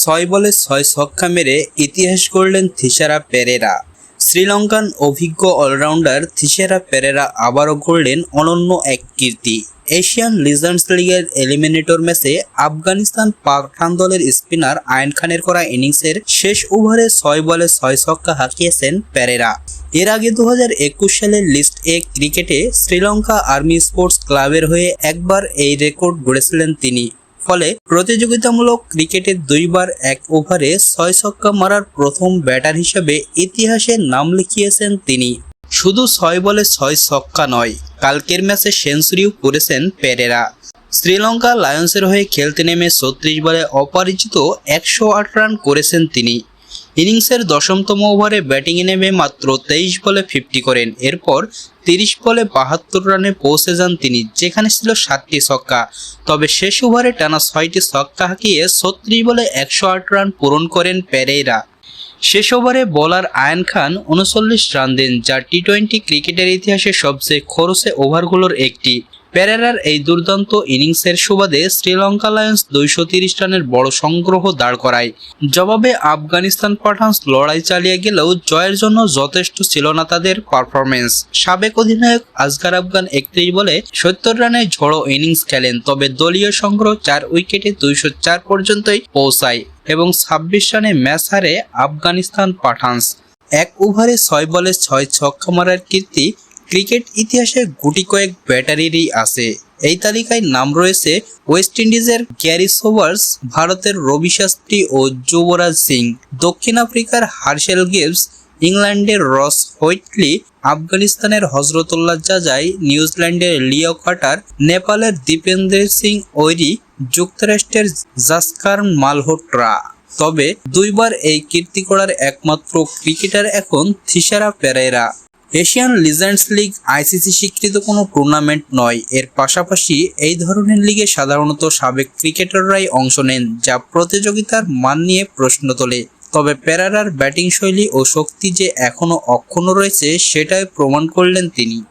ছয় বলে ছয় ছক্কা মেরে ইতিহাস গড়লেন থিসারা পেরেরা। শ্রীলঙ্কান অভিজ্ঞ অলরাউন্ডার থিসারা পেরেরা আবারও গড়লেন অনন্য এক কীর্তি। এশিয়ান লিজেন্ডস লিগের এলিমিনেটর ম্যাচে আফগানিস্তান পাঠান দলের স্পিনার আয়ন খানের করা ইনিংসের শেষ ওভারে ছয় বলে ছয় ছক্কা হাঁকিয়েছেন পেরেরা। এর আগে দু হাজার একুশ সালের লিস্ট এ ক্রিকেটে শ্রীলঙ্কা আর্মি স্পোর্টস ক্লাবের হয়ে একবার এই রেকর্ড গড়েছিলেন তিনি। ফলে প্রতিযোগিতামূলক ক্রিকেটে দুইবার এক ওভারে ছয় ছক্কা মারার প্রথম ব্যাটার হিসেবে ইতিহাসে নাম লিখিয়েছেন তিনি। শুধু ছয় বলে ছয় ছক্কা নয়, কালকের ম্যাচে সেঞ্চুরিও করেছেন পেরেরা। শ্রীলঙ্কা লায়ন্সের হয়ে খেলতে নেমে ছত্রিশ বলে অপরিচিত একশো আট রান করেছেন তিনি। ইনিংসের দশমতম ওভারে ব্যাটিংয়ে নেমে মাত্র তেইশ বলে ফিফটি করেন। এরপর তিরিশ বলে বাহাত্তর রানে পৌঁছে যান তিনি, যেখানে ছিল সাতটি ছক্কা। তবে শেষ ওভারে টানা ছয়টি ছক্কা হাঁকিয়ে ছত্রিশ বলে একশো আট রান পূরণ করেন পেরেইরা। শেষ ওভারে বোলার আয়ন খান উনচল্লিশ রান দেন, যা টি টোয়েন্টি ক্রিকেটের ইতিহাসে সবচেয়ে খরচে ওভারগুলোর একটি। পেরেরার এই দুর্দান্ত ইনিংসের সুবাদে শ্রীলঙ্কা লায়ন্স দুইশো তিরিশ রানের বড় সংগ্রহ দাঁড় করায়। জবাবে আফগানিস্তান পাঠান্স লড়াই চালিয়ে গেলেও জয়ের জন্য যথেষ্ট ছিল না তাদের পারফরমেন্স সাবেক অধিনায়ক আজগার আফগান একত্রিশ বলে সত্তর রানে ঝড়ো ইনিংস খেলেন, তবে দলীয় সংগ্রহ চার উইকেটে দুইশো চার পর্যন্তই পৌঁছায় এবং ছাব্বিশ রানে ম্যাচ হারে আফগানিস্তান পাঠান্স। এক ওভারে ছয় বলে ছয় ছক্কা মারার কীর্তি ক্রিকেট ইতিহাসে গুটি কয়েক ব্যাটারিরই আছে। এই তালিকায় নাম রয়েছে ওয়েস্ট ইন্ডিজের গ্যারি সোভার্স ভারতের রবি শাস্ত্রী ও যুবরাজ সিং, দক্ষিণ আফ্রিকার হার্শেল গিভস ইংল্যান্ডের রস হোয়াইটলি আফগানিস্তানের হজরতুল্লাহ জাজাই, নিউজিল্যান্ডের লিও কাটার, নেপালের দীপেন্দ্র সিং ওইরি যুক্তরাষ্ট্রের জাসকার মালহোট্রা তবে দুইবার এই কীর্তি করার একমাত্র ক্রিকেটার এখন Thisara Perera Asian legends league ICC স্বীকৃত কোনো টুর্নামেন্ট নয়। এর পাশাপাশি এই ধরনের লিগে সাধারণত সাবেক ক্রিকেটাররাই অংশ নেন, যা প্রতিযোগিতার মান নিয়ে প্রশ্ন তোলে। তবে পেরারার ব্যাটিং শৈলী ও শক্তি যে এখনও অক্ষুণ্ণ রয়েছে, সেটাই প্রমাণ করলেন তিনি।